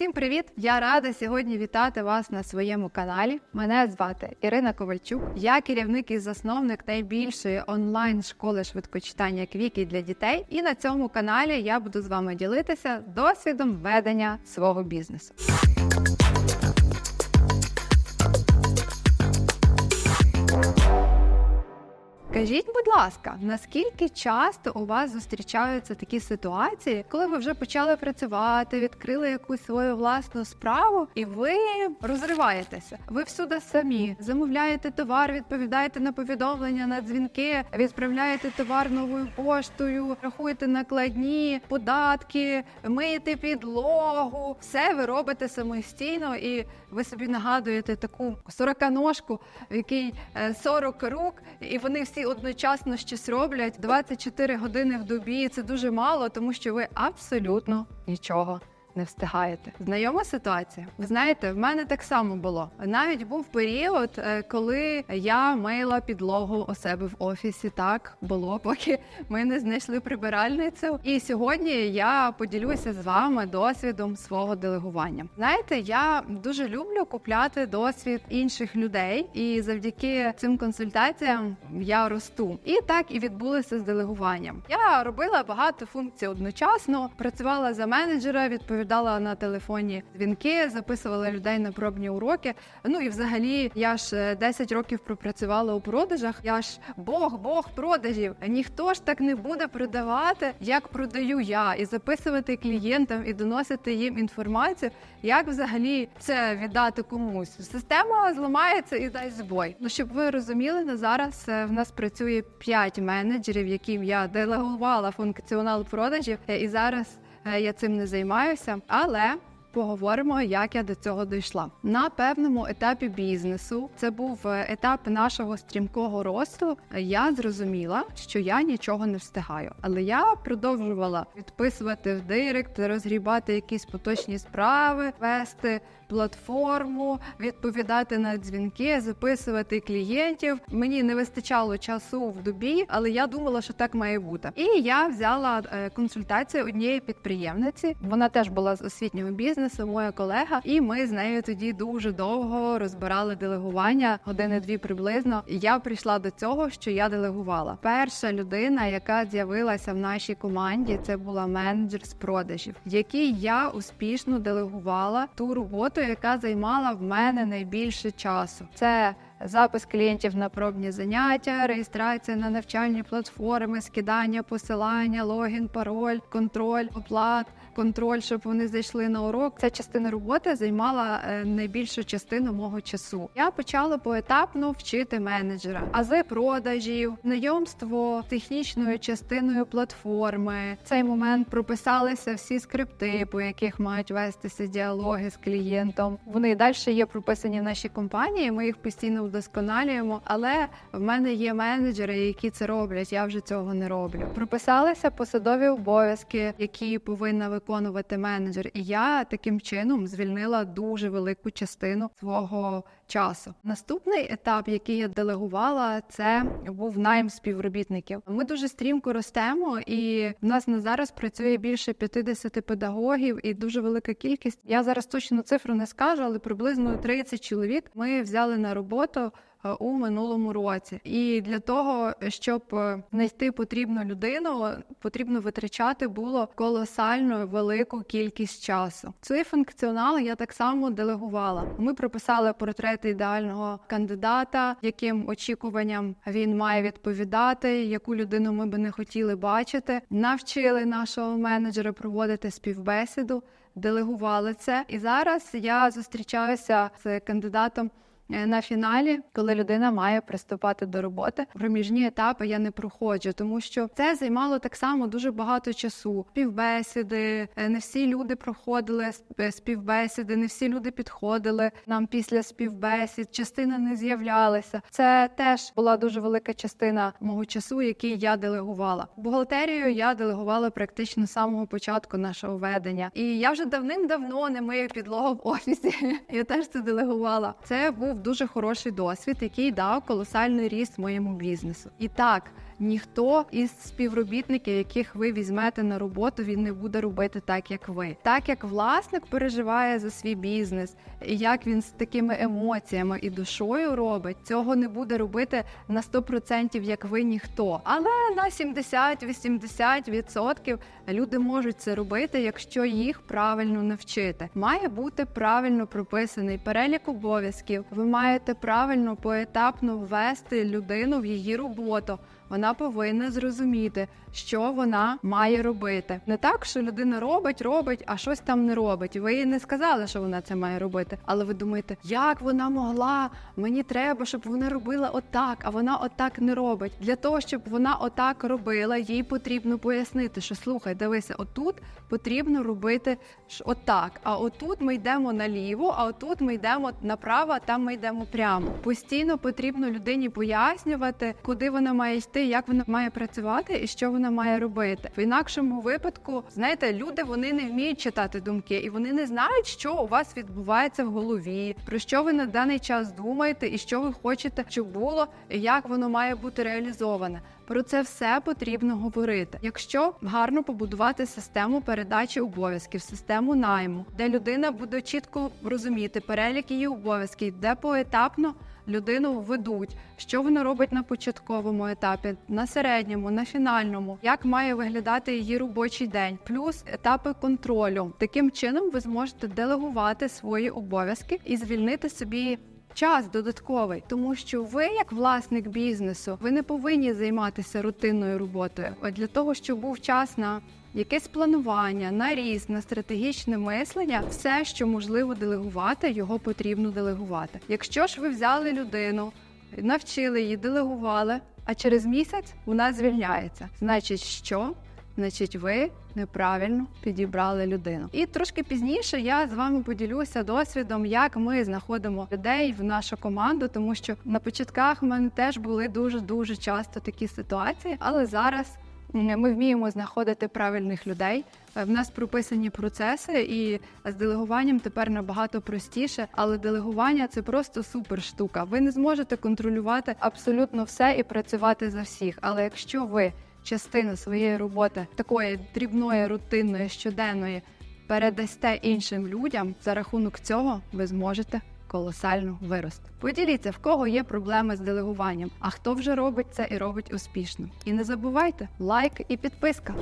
Всім привіт! Я рада сьогодні вітати вас на своєму каналі. Мене звати Ірина Ковальчук. Я керівник і засновник найбільшої онлайн школи швидкочитання Квіки для дітей. І на цьому каналі я буду з вами ділитися досвідом ведення свого бізнесу. Скажіть, будь ласка, наскільки часто у вас зустрічаються такі ситуації, коли ви вже почали працювати, відкрили якусь свою власну справу, і ви розриваєтеся? Ви всюди самі замовляєте товар, відповідаєте на повідомлення, на дзвінки, відправляєте товар новою поштою, рахуєте накладні, податки, миєте підлогу. Все ви робите самостійно, і ви собі нагадуєте таку сороконожку, в якій е, 40 рук, і вони всі одночасно щось роблять 24 години в добі. Це дуже мало, тому що ви абсолютно нічого. Не встигаєте. Знайома ситуація. Ви знаєте, в мене так само було. Навіть був період, е, коли я мила підлогу у себе в офісі. Так було, поки ми не знайшли прибиральницю. І сьогодні я поділюся з вами досвідом свого делегування. Знаєте, я дуже люблю купляти досвід інших людей, і завдяки цим консультаціям я росту. І так і відбулося з делегуванням. Я робила багато функцій одночасно, працювала за менеджера, відповідала на телефонні дзвінки, записувала людей на пробні уроки. Ну і взагалі я ж е, 10 років пропрацювала у продажах. Я ж Бог, Бог продажів. Ніхто ж так не буде продавати, як продаю я, і записувати клієнтам і доносити їм інформацію, як взагалі це віддати комусь. Система зламається і дасть збой. Ну щоб ви розуміли, на зараз е, в нас працює 5 менеджерів, яким я делегувала функціонал продажів, Е, і зараз е, я цим не займаюся, але. Поговоримо, як я до цього дійшла. На певному етапі бізнесу це був е, етап нашого стрімкого росту. Я зрозуміла, що я нічого не встигаю, але я продовжувала відписувати в директ, розгрібати якісь поточні справи, вести платформу, відповідати на дзвінки, записувати клієнтів. Мені не вистачало часу в добі, але я думала, що так має бути. І я взяла е, консультацію однієї підприємниці. Вона теж була з освітнього бізнесу, моя колега, і ми з нею тоді дуже довго розбирали делегування, години-дві приблизно. Я прийшла до цього, що я делегувала. Перша людина, яка з'явилася в нашій команді, це була менеджер з продажів, якій я успішно делегувала ту роботу, яка займала в мене найбільше часу. Це Запис клієнтів на пробні заняття, реєстрація на навчальні платформи, скидання, посилання, логін, пароль, контроль, оплат, контроль, щоб вони зайшли на урок. Ця частина роботи займала е, найбільшу частину мого часу. Я почала поетапно вчити менеджера, ази продажів, знайомство технічною частиною платформи. В цей момент прописалися всі скрипти, по яких мають вестися діалоги з клієнтом. Вони далі є прописані в нашій компанії. Ми їх постійно вдосконалюємо. Але в мене є менеджери, які це роблять. Я вже цього не роблю. Прописалися посадові обов'язки, які повинна виконувати менеджер. І я таким чином звільнила дуже велику частину свого часу. Наступний етап, який я делегувала, це був найм співробітників. Ми дуже стрімко ростемо, і в нас на зараз працює більше 50 педагогів і дуже велика кількість. Я зараз точно цифру не скажу, але приблизно 30 чоловік ми взяли на роботу. Е, У минулому році, і для того, щоб е, знайти потрібну людину, потрібно витрачати було колосально велику кількість часу. Цей функціонал я так само делегувала. Ми прописали портрет ідеального кандидата, яким очікуванням він має відповідати, яку людину ми би не хотіли бачити. Навчили нашого менеджера проводити співбесіду, делегували це. І зараз я зустрічаюся з кандидатом. Е, На фіналі, коли людина має приступати до роботи, проміжні етапи я не проходжу, тому що це займало так само дуже багато часу. Співбесіди, е, не всі люди проходили співбесіди, не всі люди підходили нам після співбесід. Частина не з'являлася. Це теж була дуже велика частина мого часу, який я делегувала. Бухгалтерію я делегувала практично з самого початку нашого ведення. І я вже давним-давно не мию підлогу в офісі. Я теж це делегувала. Це був дуже хороший досвід, який дав колосальний ріст моєму бізнесу. І так, ніхто із співробітників, яких ви візьмете на роботу, він не буде робити так, як ви. Так як власник переживає за свій бізнес, і як він з такими емоціями і душою робить, цього не буде робити на 100% як ви ніхто. Але на 70-80% люди можуть це робити, якщо їх правильно навчити. Має бути правильно прописаний перелік обов'язків. Ви маєте правильно поетапно ввести людину в її роботу. Вона повинна зрозуміти, що вона має робити. Не так, що людина робить, робить, а щось там не робить. Ви їй не сказали, що вона це має робити. Але ви думаєте, як вона могла? Мені треба, щоб вона робила отак, а вона отак не робить. Для того, щоб вона отак робила, їй потрібно пояснити, що слухай, дивися, отут потрібно робити отак. А отут ми йдемо наліво, а отут ми йдемо направо, а там ми йдемо прямо. Постійно потрібно людині пояснювати, куди вона має йти, як вона має працювати і що вона має робити. В інакшому випадку, знаєте, люди вони не вміють читати думки, і вони не знають, що у вас відбувається в голові, про що ви на даний час думаєте, і що ви хочете, щоб було, і як воно має бути реалізоване. Про це все потрібно говорити. Якщо гарно побудувати систему передачі обов'язків, систему найму, де людина буде чітко розуміти перелік її обов'язків, де поетапно людину ведуть, що вона робить на початковому етапі, на середньому, на фінальному, як має виглядати її робочий день, плюс етапи контролю. Таким чином ви зможете делегувати свої обов'язки і звільнити собі. Час додатковий, тому що ви, як власник бізнесу, ви не повинні займатися рутинною роботою. Для того, щоб був час на якесь планування, на ріст, на стратегічне мислення, все, що можливо делегувати, його потрібно делегувати. Якщо ж ви взяли людину, навчили її, делегували, а через місяць вона звільняється, значить, що? Значить, ви неправильно підібрали людину. І трошки пізніше я з вами поділюся досвідом, як ми знаходимо людей в нашу команду, тому що на початках в мене теж були дуже дуже часто такі ситуації, але зараз ми вміємо знаходити правильних людей. Е, В нас прописані процеси, і з делегуванням тепер набагато простіше. Але делегування це просто супер штука. Ви не зможете контролювати абсолютно все і працювати за всіх. Але якщо ви частину своєї роботи, такої дрібної, рутинної, щоденної, передасте іншим людям, за рахунок цього ви зможете колосально вирости. Поділіться, в кого є проблеми з делегуванням, а хто вже робить це і робить успішно. І не забувайте лайк і підписка.